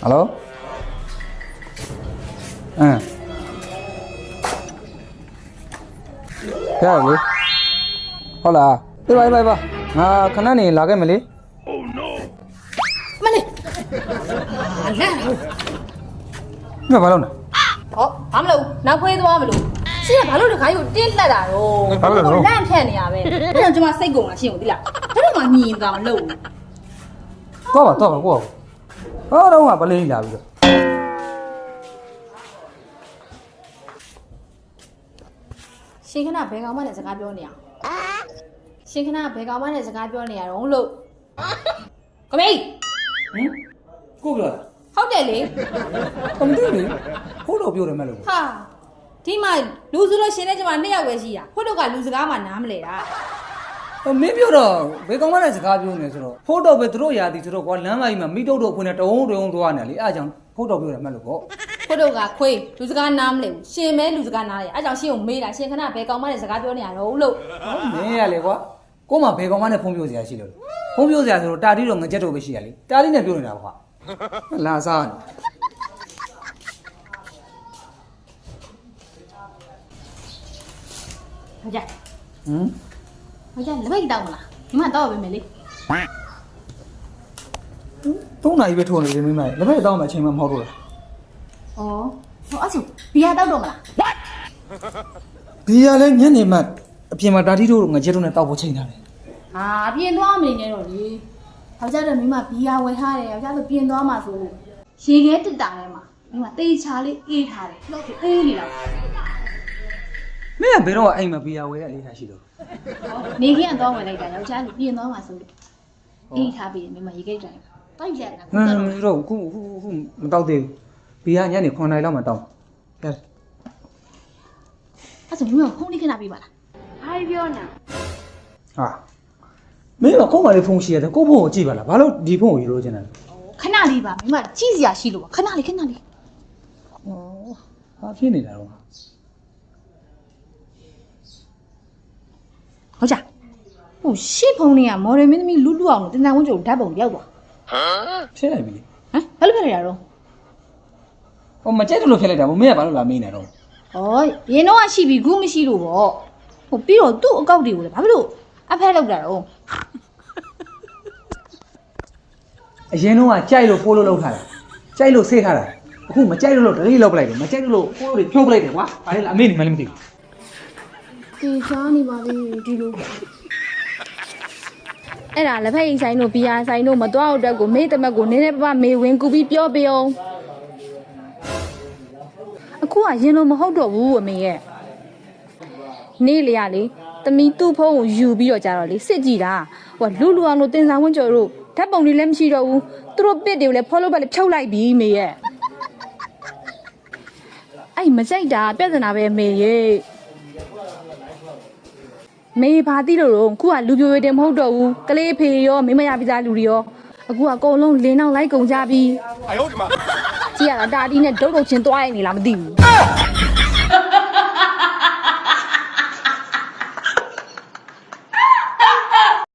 ဟယ်လိုအမ်ရရလေဟုတ်လားပြေးပါပြေးပါငါခဏနေလာခဲ့မလေးမလေးလန့်ငါဘာလုပ်နေဟောဘာမလို့နောက်ခွေးသွားမလို့ရှင်းကဘာလို့တခါကြီးကိုတင်းလှက်တာတော့ဘာလို့လဲတော့လန့်ဖြတ်နေရပဲအဲ့တော့ကျွန်မစိတ်ကုန်တာရှင်းကိုသိလားဘယ်တော့မှမြင်ကောင်လို့တော့ပါတော့ပါကို ဟောတော့ကပလေးလာပြီးတော့ရှင်ခဏဘယ်ကောင်မှလည်းစကားပြောနေရရှင်ခဏဘယ်ကောင်မှလည်းစကားပြောနေရတော့လို့ကမေးဟင်ကိုပြောတာဟုတ်တယ်လေအမသိလေဟုတ်တော့ပြောတယ်မဲ့လို့ဟာဒီမှာလူစုလို့ရှင်နဲ့ကျွန်မနှစ်ယောက်ပဲရှိတာဖို့တော့ကလူစကားမှနားမလဲတာအ မင်းပြောတော့ဘယ်ကောင်မှလည်းစကားပြောနေဆိုတော့ဖို့တော့ပဲသူတို့ရာသီဆိုတော့ကွာလမ်းမကြီးမှာမိတုတ်တော့ဖွင့်နေတဝုံတဝုံသွားနေလေအားကြောင့်ဖို့တော့ပြောတယ်မဲ့လို့ပေါ့ဖို့တော့ကခွေးလူစကားနားမလဲဘူးရှင်မဲလူစကားနားလေအဲကြောင့်ရှင်ကိုမေးတာရှင်ခဏဘယ်ကောင်မှလည်းစကားပြောနေရတော့လို့မင်းရလေကွာကို့မှာဘယ်ကောင်မှနဲ့ဖုံးပြောစရာရှိလို့ဖုံးပြောစရာဆိုတော့တာတီတော့ငကြက်တော့ပဲရှိရလေတာတီနဲ့ပြောနေတာကွာလာစားနေဟုတ်ကြဟမ် ဟုတ်ကြလက်မိတ်တောင်းမလားဒီမှာတော့ပဲမယ်လေသုံးနာရီပဲထိုးနေတယ်မိမလက်ဖက်တောင်းမှအချိန်မှမဟုတ်တော့လားဩဟောအဲ့ဆိုဘီယာတောက်တော့မလားဒီရလဲညနေမှအပြင်မှာတာတီတို့ငကြက်တို့နဲ့တောက်ဖို့ချိန်ထားတယ်ဟာပြင်သွားမနေနဲ့တော့လေယောက်ျားတော့မိမဘီယာဝယ်ထားတယ်ယောက်ျားဆိုပြင်သွားမှာဆိုလို့ရေခဲတက်တာထဲမှာမိမတေးချာလေးအေးထားတယ်တော့အေးနေတော့ မင်းကဘယ်တော့အိမ်မှာဘီယာဝဲတဲ့အနေထားရှိတော့နေခင်းကတော့ဝယ်လိုက်တာယောက်ျားဆိုပြင်သွားမှာဆိုလို့အေးထားပြီးမိမရေခဲတက်တယ်တိုက်ရက်တာဟမ်တော့ခုခုခုမတောက်သေးဘူးဘီယာညနေ9နာရီလောက်မှတောင်းဟဲ့အဲ့ဆိုမိမဖုန်းလေးခဏပေးပါလားဘာပြောနေဟာမင်းကကို့မှာလေးဖုန်းရှိရတယ်ကို့ဖုန်းကိုကြည့်ပါလားဘာလို့ဒီဖုန်းကိုယူလို့ချင်တယ်လဲခဏလေးပါမိမကြည့်စရာရှိလို့ပါခဏလေးခဏလေးဩဟာဖြစ်နေတာတော့ ဟုတ်ကြဟိုရှေ့ဖုန်းလေးကမော်ဒယ်မင်းသမီးလူလူအောင်လို့တင်တန်ဝန်းကျုံဓာတ်ပုံရောက်သွားဖြစ်လိုက်ပြီလေဟမ်ဘာလို့ဖြစ်နေတာတော့ဟိုမကြိုက်တယ်လို့ဖြစ်လိုက်တာမင်းကဘာလို့လာမေးနေတော့ဩရင်တော့ရှိပြီခုမရှိလို့ပေါ့ဟိုပြီးတော့သူ့အကောက်တွေကိုလည်းဘာဖြစ်လို့အဖက်လောက်တာတော့အရင်တော့ကကြိုက်လို့ဖိုးလို့လောက်ထားတာကြိုက်လို့ဆေးထားတာအခုမကြိုက်လို့တော့တတိလောက်ပလိုက်တယ်မကြိုက်လို့ဖိုးလို့ဖြုတ်ပလိုက်တယ်ကွာဘာလဲလားအမေနေမှလည်းမသိဘူး ဒီရှားနေပါလေဒီလိုအဲ့ဒါလက်ဖက်ရည်ဆိုင်တို့ဘီယာဆိုင်တို့မတော်အောင်တက်ကိုမေးတမက်ကိုနည်းနည်းပပမေးဝင်ကူပြီးပြောပြအောင်အခုကရင်လို့မဟုတ်တော့ဘူးအမေရဲ့နေလေရလေတမီသူ့ဖုန်းကိုယူပြီးတော့ကြတော့လေစစ်ကြည့်တာဟိုကလူလူအောင်လို့တင်ဆောင်ဝင်းကျော်တို့ဓာတ်ပုံတွေလည်းမရှိတော့ဘူးသူတို့ပစ်တွေကိုလည်း follow back လည်းဖြုတ်လိုက်ပြီမေရဲ့အဲ့မကြိုက်တာပြဿနာပဲမေရဲ့ မေဘာတိလို့တော့ခုကလူပြိုရတင်မဟုတ်တော့ဘူးကလေးဖေရောမင်းမရပြီးသားလူတွေရောအခုကအကုန်လုံးလင်းနောက်လိုက်ကုန်ကြပြီအယုတ်ဒီမှာကြည့်ရတာတာတီနဲ့ဒုတ်ဒုတ်ချင်းသွားရနေလားမသိဘူး